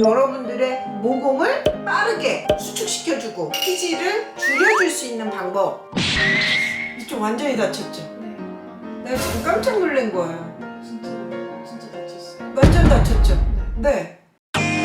여러분들의 모공을 빠르게 수축시켜주고 피지를 줄여줄 수 있는 방법 이쪽 완전히 다쳤죠? 네. 내가 지금 깜짝 놀란 거예요 진짜 진짜 다쳤어요. 완전 다쳤죠? 네. 네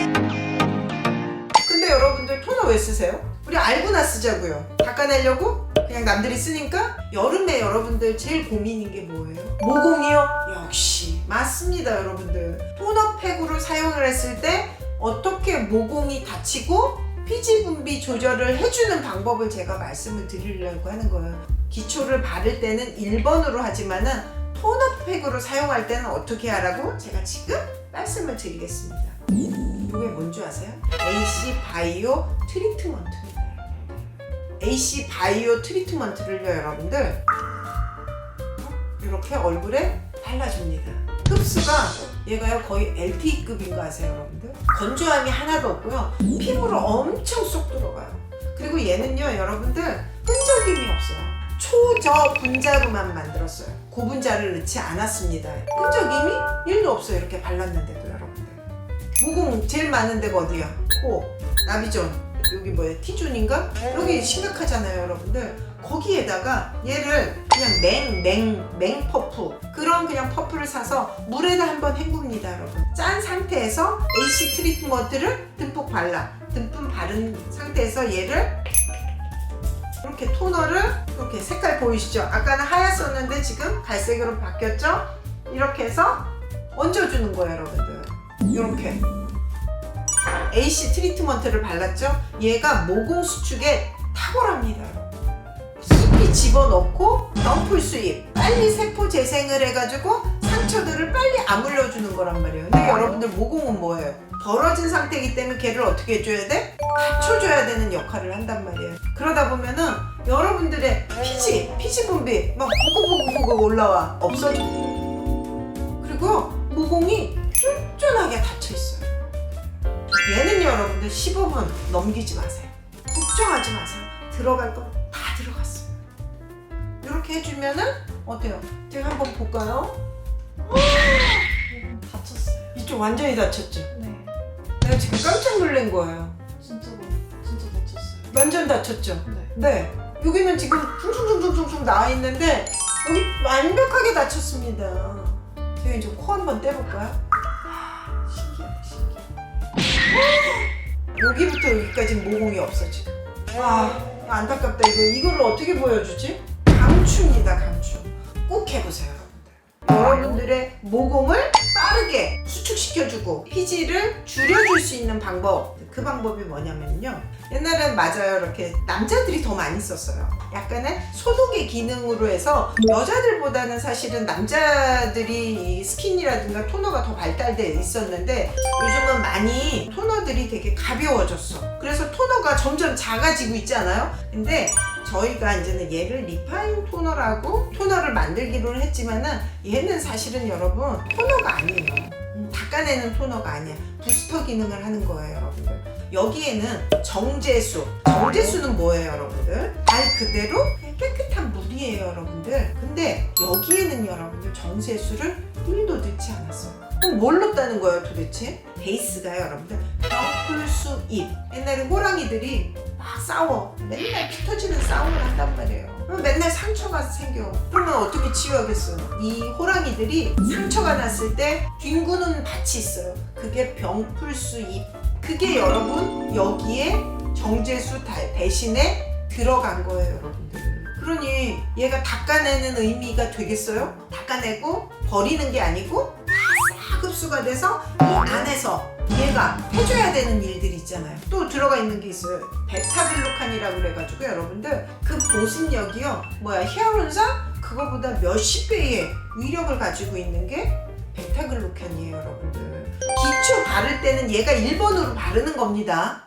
근데 여러분들 토너 왜 쓰세요? 우리 알고나 쓰자고요 닦아내려고? 그냥 남들이 쓰니까 여름에 여러분들 제일 고민인 게 뭐예요? 모공이요? 역시 맞습니다 여러분들 토너팩으로 사용을 했을 때 어떻게 모공이 다치고 피지 분비 조절을 해주는 방법을 제가 말씀을 드리려고 하는 거예요 기초를 바를 때는 1번으로 하지만은 토너팩으로 사용할 때는 어떻게 하라고 제가 지금 말씀을 드리겠습니다 이게 뭔지 아세요? AC 바이오 트리트먼트입니다. AC 바이오 트리트먼트를요, 여러분들 이렇게 얼굴에 발라줍니다. 흡수가 얘가요 거의 LTE급인 거 아세요, 여러분들? 건조함이 하나도 없고요. 피부로 엄청 쏙 들어가요. 그리고 얘는요, 여러분들 끈적임이 없어요. 초저 분자로만 만들었어요. 고분자를 넣지 않았습니다. 끈적임이 1도 없어요. 이렇게 발랐는데도 여러분들. 모공 제일 많은 데가 어디야? 코, 나비존, 여기 뭐야? T존인가? 여기 심각하잖아요, 여러분들. 거기에다가 얘를 그냥 맹, 맹, 맹 퍼프. 그런 그냥 퍼프를 사서 물에다 한번 헹굽니다, 여러분. 짠 상태에서 AC 트리트먼트를 듬뿍 발라. 듬뿍 바른 상태에서 얘를 이렇게 토너를 이렇게 색깔 보이시죠? 아까는 하얗었는데 지금 갈색으로 바뀌었죠? 이렇게 해서 얹어주는 거예요, 여러분들. 이렇게 AC 트리트먼트를 발랐죠? 얘가 모공 수축에 탁월합니다. 집어넣고 덤풀 수입 빨리 세포 재생을 해가지고 상처들을 빨리 아물러주는 거란 말이에요. 근데 여러분들 모공은 뭐예요? 벌어진 상태이기 때문에 걔를 어떻게 해줘야 돼? 받쳐줘야 되는 역할을 한단 말이에요. 그러다 보면은 여러분들의 피지, 피지 분비 막 보고보고보고 올라와 없어져. 그리고 모공이 쫀쫀하게 닫혀 있어요. 얘는 여러분들 15분 넘기지 마세요. 걱정하지 마세요. 들어갈 거 다 들어갔어요. 이렇게 해주면은 어때요? 제가 한번 볼까요? 음, 다쳤어요. 이쪽 완전히 다쳤죠? 네. 내가 지금 깜짝 놀란 거예요. 진짜 진짜 다쳤어요. 완전 다쳤죠? 네. 네. 여기는 지금 퉁퉁퉁퉁퉁 나와 있는데 여기 완벽하게 다쳤습니다. 제가 이제 코 한번 떼볼까요? 신기하다 신기해. 여기부터 여기까지 모공이 없어 지금. 와 안타깝다 이거 이거를 어떻게 보여주지? 강추입니다 강추. 꼭 해보세요 여러분들. 여러분들의 모공을 빠르게 수축시켜주고 피지를 줄여줄 수 있는 방법. 그 방법이 뭐냐면요. 옛날엔 맞아요 이렇게 남자들이 더 많이 썼어요. 약간의 소독의 기능으로 해서 여자들보다는 사실은 남자들이 이 스킨이라든가 토너가 더 발달돼 있었는데 요즘은 많이 토너들이 되게 가벼워졌어. 그래서 토너가 점점 작아지고 있잖아요. 근데 저희가 이제는 얘를 리파인 토너라고 토너를 만들기로는 했지만은 얘는 사실은 여러분 토너가 아니에요. 음, 닦아내는 토너가 아니야. 부스터 기능을 하는 거예요, 여러분들. 여기에는 정제수. 정제수는 뭐예요, 여러분들? 말 그대로 깨끗한 물이에요, 여러분들. 근데 여기에는 여러분들 정제수를 1도 넣지 않았어요. 그럼 뭘 넣었다는 거예요, 도대체? 베이스가 여러분들 병풀수 잎. 옛날에 호랑이들이 막 싸워. 맨날 피 터지는 싸움을 한단 말이에요. 그럼 맨날 상처가 생겨. 그러면 어떻게 치유하겠어요? 이 호랑이들이 상처가 났을 때 뒹구는 밭이 있어요. 그게 병풀수 잎. 그게 여러분 여기에 정제수 다- 대신에 들어간 거예요. 그러니 얘가 닦아내는 의미가 되겠어요? 닦아내고 버리는 게 아니고 다 흡수가 돼서 이 안에서 얘가 해줘야 되는 일들이 있잖아요. 또 들어가 있는 게 있어요. 베타글루칸이라고 그래가지고 여러분들 그 보습력이요. 뭐야 히아루론산 그거보다 몇십 배의 위력을 가지고 있는 게 베타글루칸이에요, 여러분들. 기초 바를 때는 얘가 1번으로 바르는 겁니다.